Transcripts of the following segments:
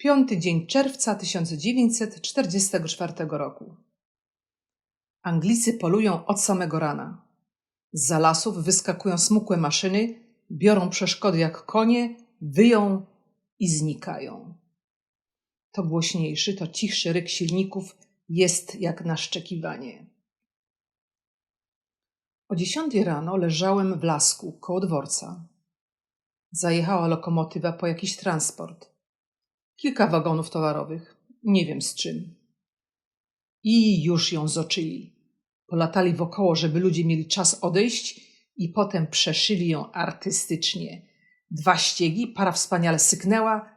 Piąty dzień czerwca 1944 roku. Anglicy polują od samego rana. Z lasów wyskakują smukłe maszyny, biorą przeszkody jak konie, wyją i znikają. To głośniejszy, to cichszy ryk silników jest jak naszczekiwanie. O dziesiątej rano leżałem w lasku koło dworca. Zajechała lokomotywa po jakiś transport. Kilka wagonów towarowych, nie wiem z czym. I już ją zoczyli. Polatali wokoło, żeby ludzie mieli czas odejść i potem przeszyli ją artystycznie. Dwa ściegi, para wspaniale syknęła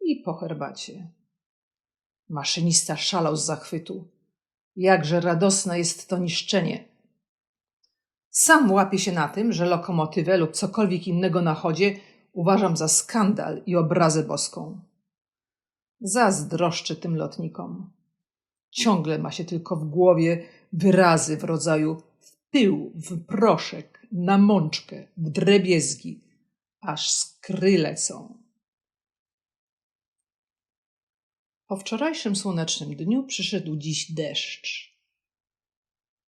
i po herbacie. Maszynista szalał z zachwytu. Jakże radosne jest to niszczenie. Sam łapię się na tym, że lokomotywę lub cokolwiek innego na chodzie uważam za skandal i obrazę boską. Zazdroszczę tym lotnikom. Ciągle ma się tylko w głowie wyrazy w rodzaju w pył, w proszek, na mączkę, w drebiezgi, aż skry lecą. Po wczorajszym słonecznym dniu przyszedł dziś deszcz.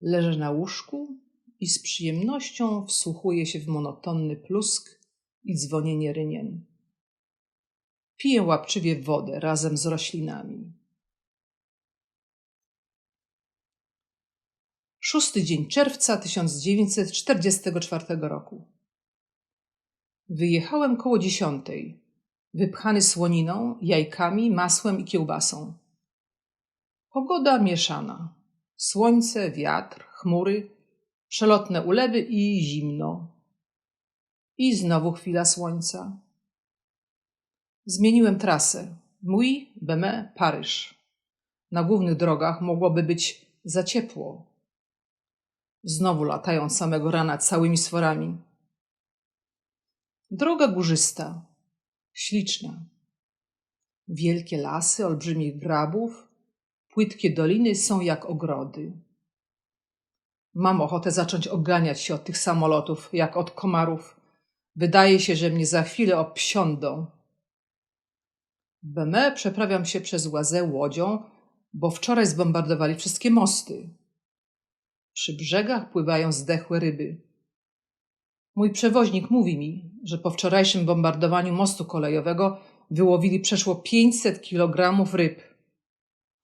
Leżę na łóżku i z przyjemnością wsłuchuję się w monotonny plusk i dzwonienie rynien. Piję łapczywie wodę razem z roślinami. Szósty dzień czerwca 1944 roku. Wyjechałem koło dziesiątej, wypchany słoniną, jajkami, masłem i kiełbasą. Pogoda mieszana. Słońce, wiatr, chmury, przelotne ulewy i zimno. I znowu chwila słońca. Zmieniłem trasę. Mój, Beme, Paryż. Na głównych drogach mogłoby być za ciepło. Znowu latają samego rana całymi sworami. Droga górzysta, śliczna. Wielkie lasy olbrzymich grabów, płytkie doliny są jak ogrody. Mam ochotę zacząć oganiać się od tych samolotów, jak od komarów. Wydaje się, że mnie za chwilę obsiądą. Beme przeprawiam się przez łazę łodzią, bo wczoraj zbombardowali wszystkie mosty. Przy brzegach pływają zdechłe ryby. Mój przewoźnik mówi mi, że po wczorajszym bombardowaniu mostu kolejowego wyłowili przeszło 500 kilogramów ryb.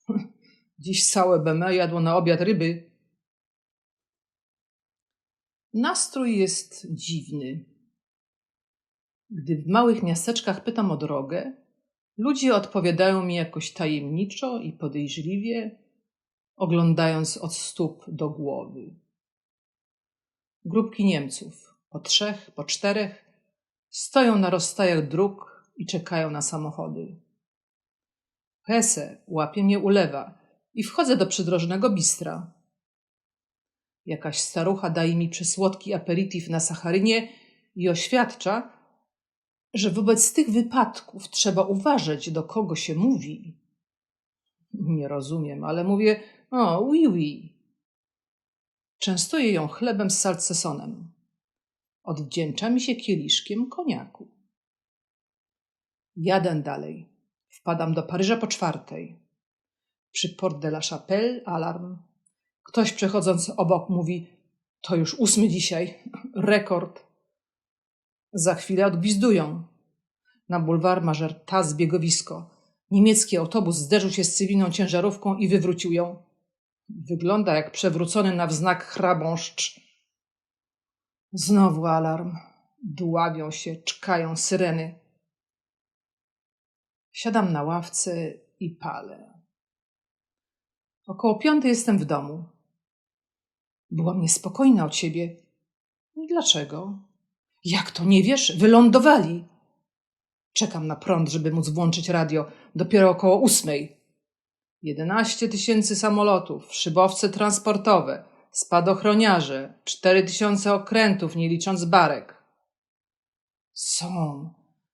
Dziś całe Beme jadło na obiad ryby. Nastrój jest dziwny. Gdy w małych miasteczkach pytam o drogę, ludzie odpowiadają mi jakoś tajemniczo i podejrzliwie, oglądając od stóp do głowy. Grupki Niemców, po trzech, po czterech, stoją na rozstajach dróg i czekają na samochody. Hesse łapie mnie ulewa i wchodzę do przydrożnego bistra. Jakaś starucha daje mi przysłodki aperitif na sacharynie i oświadcza, że wobec tych wypadków trzeba uważać, do kogo się mówi. Nie rozumiem, ale mówię, o, oui, oui. Częstuję ją chlebem z salcesonem. Odwdzięcza mi się kieliszkiem koniaku. Jadę dalej. Wpadam do Paryża po czwartej. Przy Port de la Chapelle alarm. Ktoś przechodząc obok mówi: To już ósmy dzisiaj, rekord. Za chwilę odgwizdują. Na bulwar Mażerta zbiegowisko. Niemiecki autobus zderzył się z cywilną ciężarówką i wywrócił ją. Wygląda jak przewrócony na wznak chrabąszcz. Znowu alarm. Dławią się, czkają syreny. Siadam na ławce i palę. Około piątej jestem w domu. Byłam niespokojna od siebie. Dlaczego? Jak to nie wiesz? Wylądowali. Czekam na prąd, żeby móc włączyć radio. Dopiero około ósmej. Jedenaście tysięcy samolotów, szybowce transportowe, spadochroniarze, cztery tysiące okrętów, nie licząc barek. Są,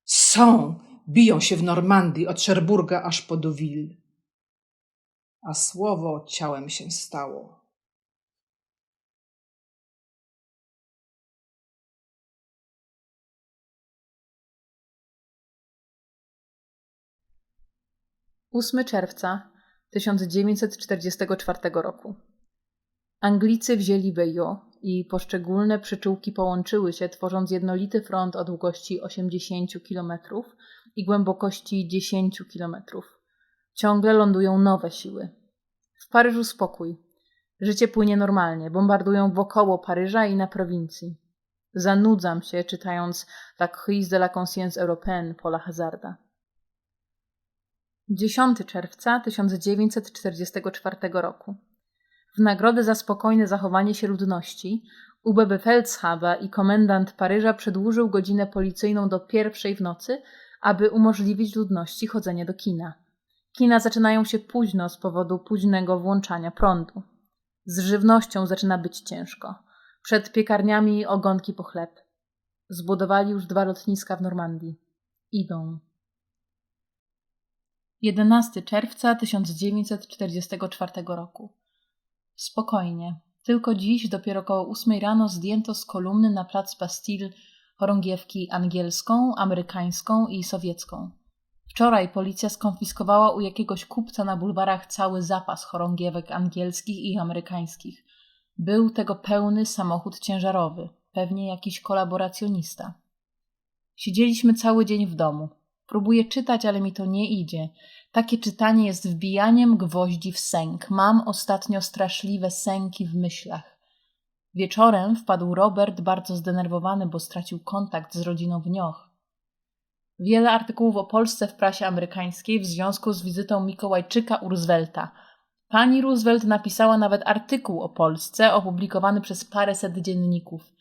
Są! Biją się w Normandii od Cherburga aż po Deauville. A słowo ciałem się stało. Ósmy czerwca 1944 roku. Anglicy wzięli Bayeux i poszczególne przyczółki połączyły się, tworząc jednolity front o długości 80 km i głębokości 10 km. Ciągle lądują nowe siły. W Paryżu spokój. Życie płynie normalnie, bombardują wokoło Paryża i na prowincji. Zanudzam się czytając La crise de la conscience européenne Paula Hazarda. 10 czerwca 1944 roku. W nagrodę za spokojne zachowanie się ludności UBB Feldshaba i komendant Paryża przedłużył godzinę policyjną do pierwszej w nocy, aby umożliwić ludności chodzenie do kina. Kina zaczynają się późno z powodu późnego włączania prądu. Z żywnością zaczyna być ciężko. Przed piekarniami ogonki po chleb. Zbudowali już dwa lotniska w Normandii. Idą. 11 czerwca 1944 roku. Spokojnie. Tylko dziś, dopiero około ósmej rano, zdjęto z kolumny na plac Bastille chorągiewki angielską, amerykańską i sowiecką. Wczoraj policja skonfiskowała u jakiegoś kupca na bulwarach cały zapas chorągiewek angielskich i amerykańskich. Był tego pełny samochód ciężarowy, pewnie jakiś kolaboracjonista. Siedzieliśmy cały dzień w domu. Próbuję czytać, ale mi to nie idzie. Takie czytanie jest wbijaniem gwoździ w sęk. Mam ostatnio straszliwe sęki w myślach. Wieczorem wpadł Robert, bardzo zdenerwowany, bo stracił kontakt z rodziną w Nioch. Wiele artykułów o Polsce w prasie amerykańskiej w związku z wizytą Mikołajczyka u Roosevelta. Pani Roosevelt napisała nawet artykuł o Polsce, opublikowany przez paręset dzienników.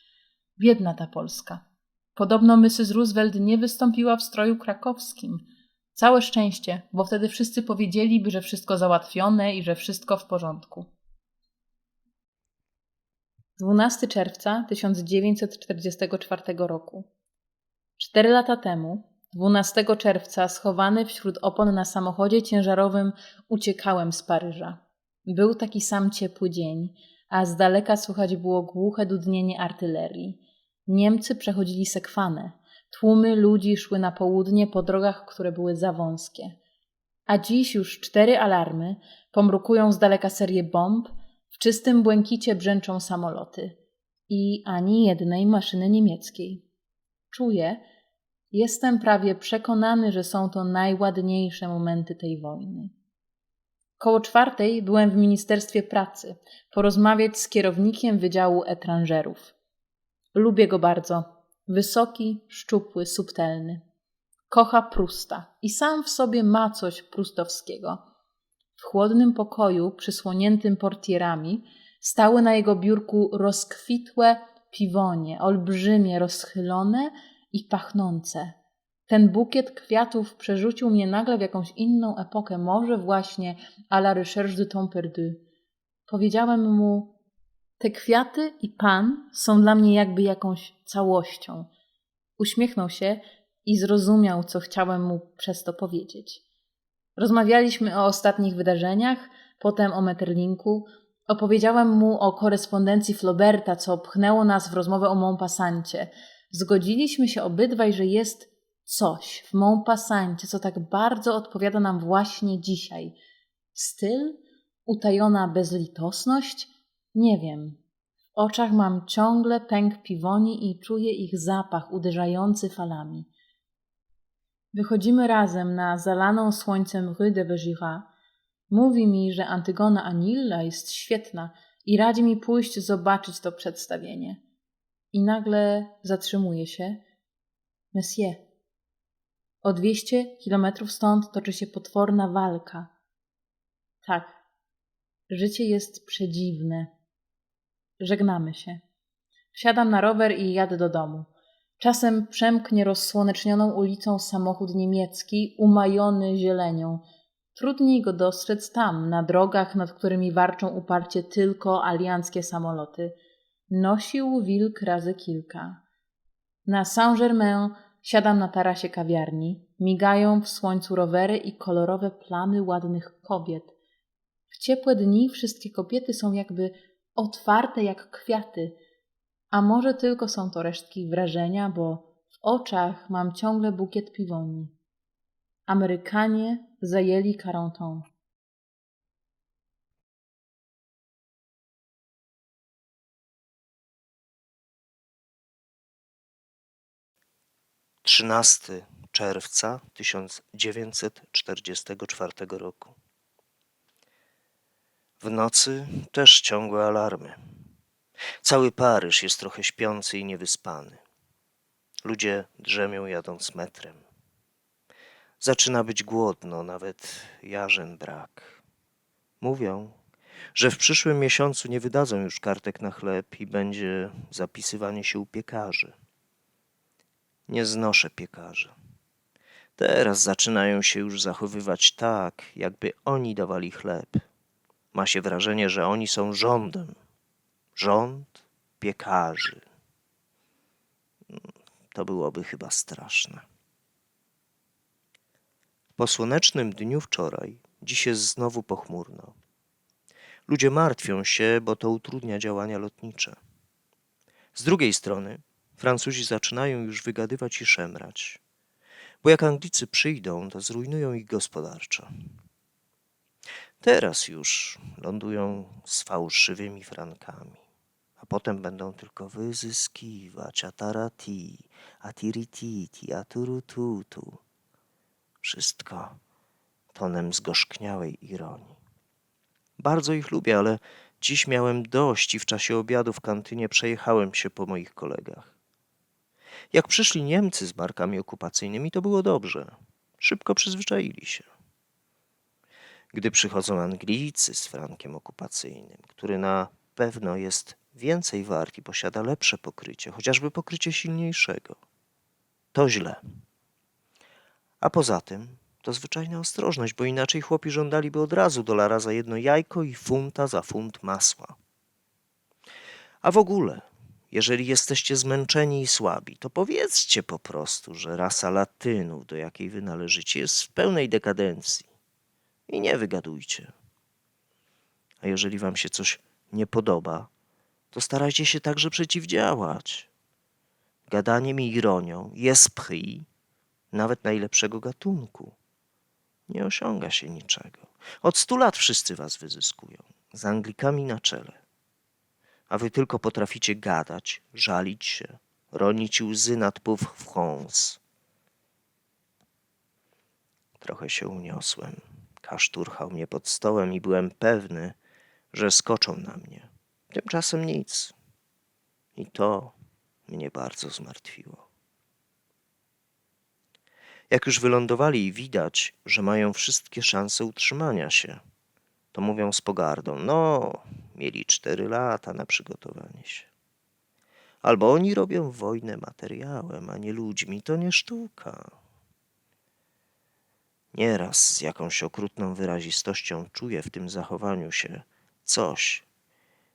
Biedna ta Polska. Podobno Mrs. Roosevelt nie wystąpiła w stroju krakowskim. Całe szczęście, bo wtedy wszyscy powiedzieliby, że wszystko załatwione i że wszystko w porządku. 12 czerwca 1944 roku. Cztery lata temu, 12 czerwca, schowany wśród opon na samochodzie ciężarowym, uciekałem z Paryża. Był taki sam ciepły dzień, a z daleka słychać było głuche dudnienie artylerii. Niemcy przechodzili sekwanę. Tłumy ludzi szły na południe po drogach, które były za wąskie. A dziś już cztery alarmy pomrukują z daleka serię bomb, w czystym błękicie brzęczą samoloty i ani jednej maszyny niemieckiej. Czuję, jestem prawie przekonany, że są to najładniejsze momenty tej wojny. Koło czwartej byłem w Ministerstwie Pracy porozmawiać z kierownikiem Wydziału Etranżerów. Lubię go bardzo. Wysoki, szczupły, subtelny. Kocha Prusta i sam w sobie ma coś prustowskiego. W chłodnym pokoju, przysłoniętym portierami, stały na jego biurku rozkwitłe piwonie, olbrzymie, rozchylone i pachnące. Ten bukiet kwiatów przerzucił mnie nagle w jakąś inną epokę, może właśnie à la recherche de temps perdu. Powiedziałem mu, te kwiaty i pan są dla mnie jakby jakąś całością. Uśmiechnął się i zrozumiał, co chciałem mu przez to powiedzieć. Rozmawialiśmy o ostatnich wydarzeniach, potem o Metterlinku. Opowiedziałem mu o korespondencji Flauberta, co pchnęło nas w rozmowę o Montpassancie. Zgodziliśmy się obydwaj, że jest coś w Montpassancie, co tak bardzo odpowiada nam właśnie dzisiaj. Styl? Utajona bezlitosność? Nie wiem. W oczach mam ciągle pęk piwoni i czuję ich zapach uderzający falami. Wychodzimy razem na zalaną słońcem Rue de Vaugirard. Mówi mi, że Antygona Anilla jest świetna i radzi mi pójść zobaczyć to przedstawienie. I nagle zatrzymuje się. Monsieur. O dwieście kilometrów stąd toczy się potworna walka. Tak. Życie jest przedziwne. Żegnamy się. Wsiadam na rower i jadę do domu. Czasem przemknie rozsłonecznioną ulicą samochód niemiecki, umajony zielenią. Trudniej go dostrzec tam, na drogach, nad którymi warczą uparcie tylko alianckie samoloty. Nosił wilk razy kilka. Na Saint-Germain siadam na tarasie kawiarni. Migają w słońcu rowery i kolorowe plamy ładnych kobiet. W ciepłe dni wszystkie kobiety są jakby otwarte jak kwiaty, a może tylko są to resztki wrażenia, bo w oczach mam ciągle bukiet piwoni. Amerykanie zajęli Carenton. Trzynasty czerwca 1944 roku. W nocy też ciągłe alarmy. Cały Paryż jest trochę śpiący i niewyspany. Ludzie drzemią jadąc metrem. Zaczyna być głodno, nawet jarzyn brak. Mówią, że w przyszłym miesiącu nie wydadzą już kartek na chleb i będzie zapisywanie się u piekarzy. Nie znoszę piekarzy. Teraz zaczynają się już zachowywać tak, jakby oni dawali chleb. Ma się wrażenie, że oni są rządem. Rząd piekarzy. To byłoby chyba straszne. Po słonecznym dniu wczoraj, dziś jest znowu pochmurno. Ludzie martwią się, bo to utrudnia działania lotnicze. Z drugiej strony, Francuzi zaczynają już wygadywać i szemrać, bo jak Anglicy przyjdą, to zrujnują ich gospodarczo. Teraz już lądują z fałszywymi frankami, a potem będą tylko wyzyskiwać atarati, atirititi, aturututu. Wszystko tonem zgorzkniałej ironii. Bardzo ich lubię, ale dziś miałem dość i w czasie obiadu w kantynie przejechałem się po moich kolegach. Jak przyszli Niemcy z markami okupacyjnymi, to było dobrze. Szybko przyzwyczaili się. Gdy przychodzą Anglicy z frankiem okupacyjnym, który na pewno jest więcej wart i posiada lepsze pokrycie, chociażby pokrycie silniejszego, to źle. A poza tym to zwyczajna ostrożność, bo inaczej chłopi żądaliby od razu dolara za jedno jajko i funta za funt masła. A w ogóle, jeżeli jesteście zmęczeni i słabi, to powiedzcie po prostu, że rasa Latynów, do jakiej wy należycie, jest w pełnej dekadencji. I nie wygadujcie. A jeżeli wam się coś nie podoba, to starajcie się także przeciwdziałać. Gadaniem i ironią, esprit, nawet najlepszego gatunku, nie osiąga się niczego. Od stu lat wszyscy was wyzyskują, z Anglikami na czele. A wy tylko potraficie gadać, żalić się, ronić łzy nad Pauvre France. Trochę się uniosłem. Kaszturchał mnie pod stołem i byłem pewny, że skoczą na mnie. Tymczasem nic. I to mnie bardzo zmartwiło. Jak już wylądowali i widać, że mają wszystkie szanse utrzymania się, to mówią z pogardą: No, mieli cztery lata na przygotowanie się. Albo oni robią wojnę materiałem, a nie ludźmi, to nie sztuka. Nieraz z jakąś okrutną wyrazistością czuję w tym zachowaniu się coś,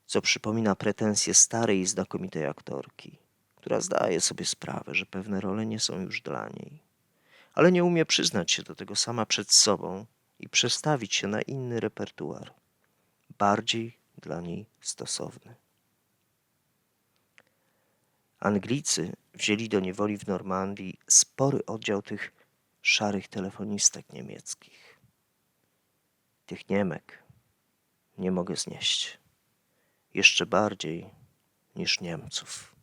co przypomina pretensje starej i znakomitej aktorki, która zdaje sobie sprawę, że pewne role nie są już dla niej, ale nie umie przyznać się do tego sama przed sobą i przestawić się na inny repertuar, bardziej dla niej stosowny. Anglicy wzięli do niewoli w Normandii spory oddział tych szarych telefonistek niemieckich. Tych Niemek nie mogę znieść. Jeszcze bardziej niż Niemców.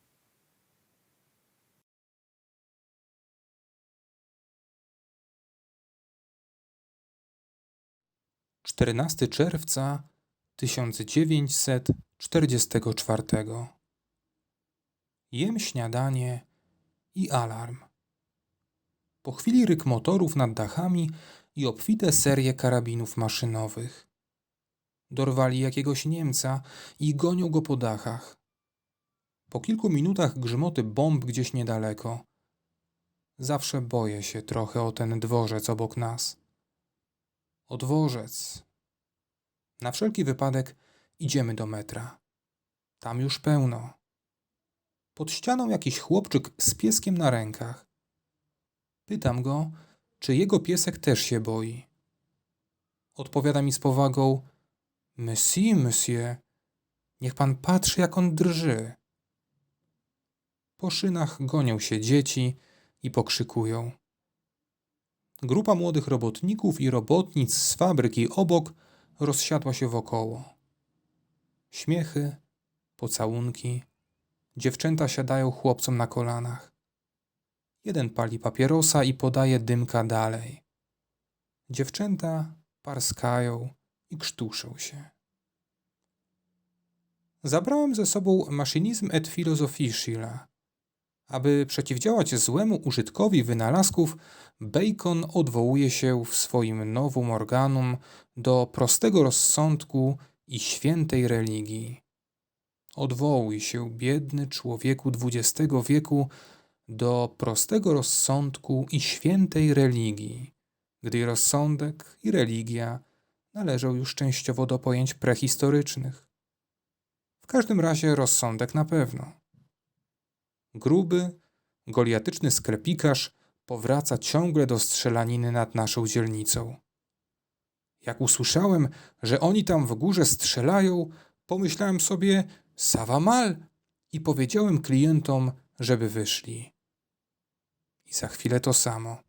Czternasty czerwca 1944 Jem śniadanie i alarm. Po chwili ryk motorów nad dachami i obfite serie karabinów maszynowych. Dorwali jakiegoś Niemca i gonią go po dachach. Po kilku minutach grzmoty bomb gdzieś niedaleko. Zawsze boję się trochę o ten dworzec obok nas. O dworzec. Na wszelki wypadek idziemy do metra. Tam już pełno. Pod ścianą jakiś chłopczyk z pieskiem na rękach. Pytam go, czy jego piesek też się boi. Odpowiada mi z powagą: Monsieur, monsieur, niech pan patrzy, jak on drży. Po szynach gonią się dzieci i pokrzykują. Grupa młodych robotników i robotnic z fabryki obok rozsiadła się wokoło. Śmiechy, pocałunki. Dziewczęta siadają chłopcom na kolanach. Jeden pali papierosa i podaje dymka dalej. Dziewczęta parskają i krztuszą się. Zabrałem ze sobą Maszynizm et Philosophie Schilla. Aby przeciwdziałać złemu użytkowi wynalazków, Bacon odwołuje się w swoim Novum Organum do prostego rozsądku i świętej religii. Odwołuj się, biedny człowieku XX wieku, do prostego rozsądku i świętej religii, gdy rozsądek i religia należą już częściowo do pojęć prehistorycznych. W każdym razie rozsądek na pewno. Gruby, goliatyczny sklepikarz powraca ciągle do strzelaniny nad naszą dzielnicą. Jak usłyszałem, że oni tam w górze strzelają, pomyślałem sobie Sawamal i powiedziałem klientom, żeby wyszli. I za chwilę to samo.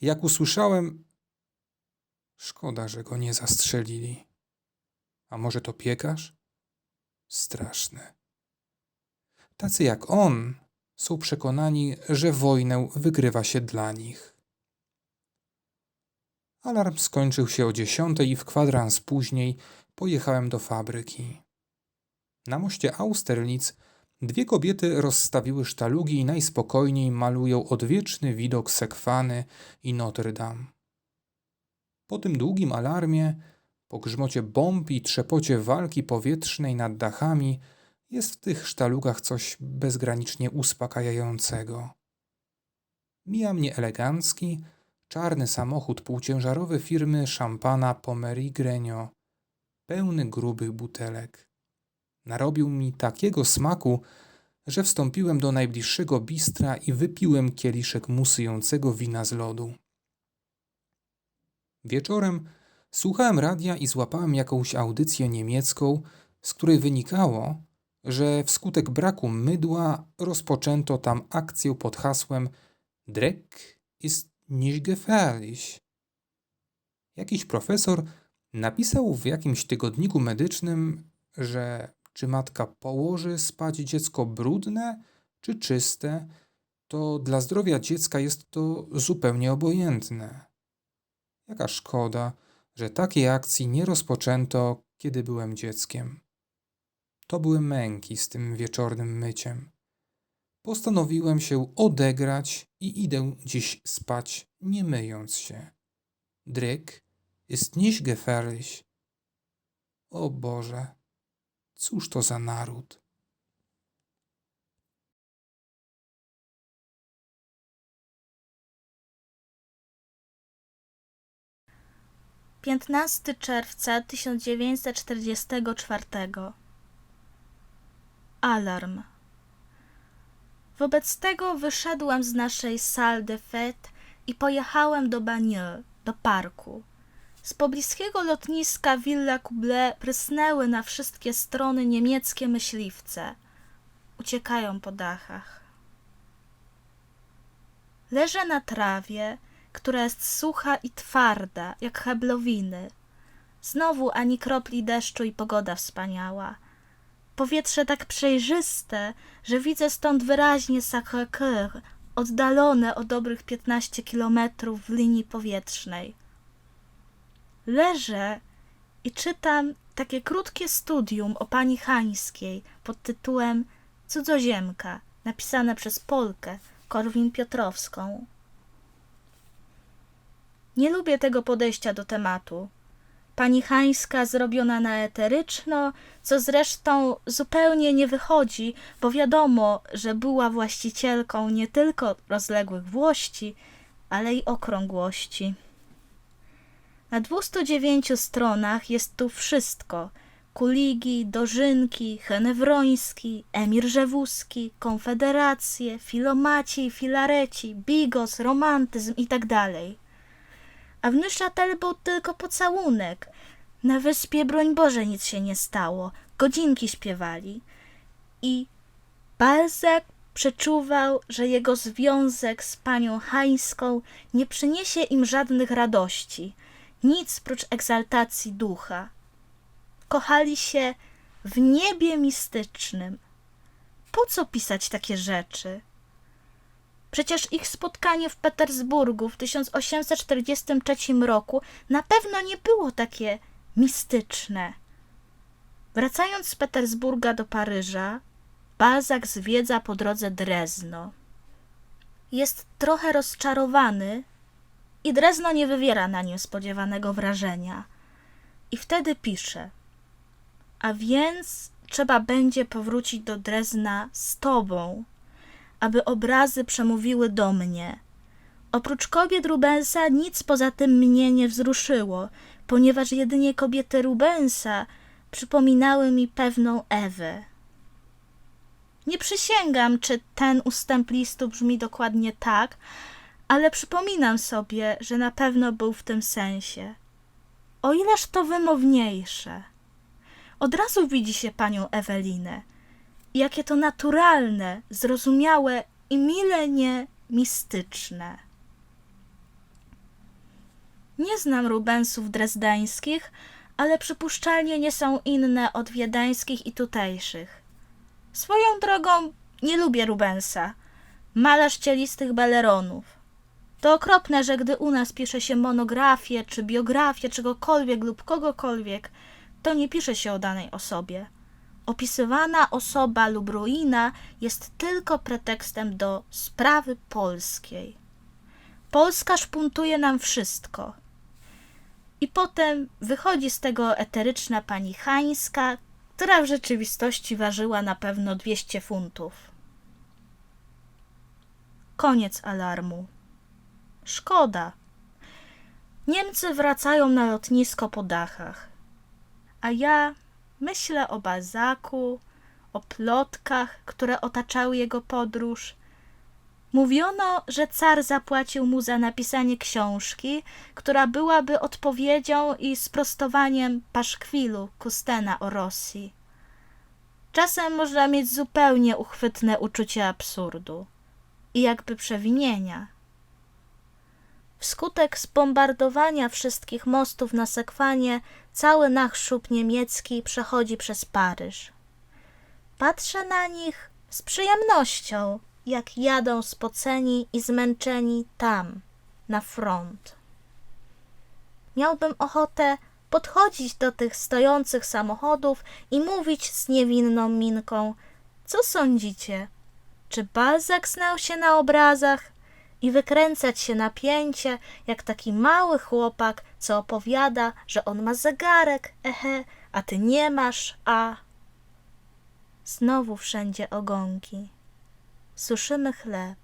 Jak usłyszałem, szkoda, że go nie zastrzelili. A może to piekarz? Straszne. Tacy jak on są przekonani, że wojnę wygrywa się dla nich. Alarm skończył się o dziesiątej i w kwadrans później pojechałem do fabryki. Na moście Austerlitz dwie kobiety rozstawiły sztalugi i najspokojniej malują odwieczny widok Sekwany i Notre Dame. Po tym długim alarmie, po grzmocie bomb i trzepocie walki powietrznej nad dachami, jest w tych sztalugach coś bezgranicznie uspokajającego. Mija mnie elegancki, czarny samochód półciężarowy firmy szampana Pomeri Grenio, pełny grubych butelek. Narobił mi takiego smaku, że wstąpiłem do najbliższego bistra i wypiłem kieliszek musującego wina z lodu. Wieczorem słuchałem radia i złapałem jakąś audycję niemiecką, z której wynikało, że wskutek braku mydła rozpoczęto tam akcję pod hasłem Dreck ist nicht gefährlich. Jakiś profesor napisał w jakimś tygodniku medycznym, że czy matka położy spać dziecko brudne czy czyste, to dla zdrowia dziecka jest to zupełnie obojętne. Jaka szkoda, że takiej akcji nie rozpoczęto, kiedy byłem dzieckiem. To były męki z tym wieczornym myciem. Postanowiłem się odegrać i idę dziś spać, nie myjąc się. Dryk ist nicht gefährlich. O Boże, cóż to za naród? Piętnasty czerwca 1944 Alarm. Wobec tego wyszedłem z naszej salle de fête i pojechałem do Bagneux, do parku. Z pobliskiego lotniska Villa Couble prysnęły na wszystkie strony niemieckie myśliwce. Uciekają po dachach. Leżę na trawie, która jest sucha i twarda, jak heblowiny. Znowu ani kropli deszczu i pogoda wspaniała. Powietrze tak przejrzyste, że widzę stąd wyraźnie Sacré-Cœur, oddalone o dobrych 15 kilometrów w linii powietrznej. Leżę i czytam takie krótkie studium o pani Hańskiej pod tytułem Cudzoziemka, napisane przez Polkę Korwin Piotrowską. Nie lubię tego podejścia do tematu. Pani Hańska zrobiona na eteryczno, co zresztą zupełnie nie wychodzi, bo wiadomo, że była właścicielką nie tylko rozległych włości, ale i okrągłości. Na 209 stronach jest tu wszystko. Kuligi, Dożynki, Henewroński, Emir Rzewuski, Konfederacje, Filomaci, Filareci, Bigos, romantyzm i tak. A w Neuchâtel był tylko pocałunek. Na wyspie, broń Boże, nic się nie stało. Godzinki śpiewali. I Balzac przeczuwał, że jego związek z panią Hańską nie przyniesie im żadnych radości, nic prócz egzaltacji ducha. Kochali się w niebie mistycznym. Po co pisać takie rzeczy? Przecież ich spotkanie w Petersburgu w 1843 roku na pewno nie było takie mistyczne. Wracając z Petersburga do Paryża, Balzac zwiedza po drodze Drezno. Jest trochę rozczarowany i Drezno nie wywiera na nim spodziewanego wrażenia. I wtedy pisze: A więc trzeba będzie powrócić do Drezna z tobą, aby obrazy przemówiły do mnie. Oprócz kobiet Rubensa nic poza tym mnie nie wzruszyło, ponieważ jedynie kobiety Rubensa przypominały mi pewną Ewę. Nie przysięgam, czy ten ustęp listu brzmi dokładnie tak, ale przypominam sobie, że na pewno był w tym sensie. O ileż to wymowniejsze. Od razu widzi się panią Ewelinę. Jakie to naturalne, zrozumiałe i mile nie mistyczne. Nie znam Rubensów drezdańskich, ale przypuszczalnie nie są inne od wiedeńskich i tutejszych. Swoją drogą nie lubię Rubensa, malarz cielistych beleronów. To okropne, że gdy u nas pisze się monografię czy biografię czegokolwiek lub kogokolwiek, to nie pisze się o danej osobie. Opisywana osoba lub ruina jest tylko pretekstem do sprawy polskiej. Polska szpuntuje nam wszystko. I potem wychodzi z tego eteryczna pani Hańska, która w rzeczywistości ważyła na pewno 200 funtów. Koniec alarmu. Szkoda. Niemcy wracają na lotnisko po dachach. A ja myślę o Balzaku, o plotkach, które otaczały jego podróż. Mówiono, że car zapłacił mu za napisanie książki, która byłaby odpowiedzią i sprostowaniem paszkwilu Kustena o Rosji. Czasem można mieć zupełnie uchwytne uczucie absurdu i jakby przewinienia. Wskutek zbombardowania wszystkich mostów na Sekwanie cały nachszub niemiecki przechodzi przez Paryż. Patrzę na nich z przyjemnością, jak jadą spoceni i zmęczeni tam, na front. Miałbym ochotę podchodzić do tych stojących samochodów i mówić z niewinną minką: Co sądzicie? Czy Balzac znał się na obrazach? i wykręcać się na pięcie, jak taki mały chłopak, co opowiada, że on ma zegarek, ehe, a ty nie masz, a. Znowu wszędzie ogonki. Suszymy chleb.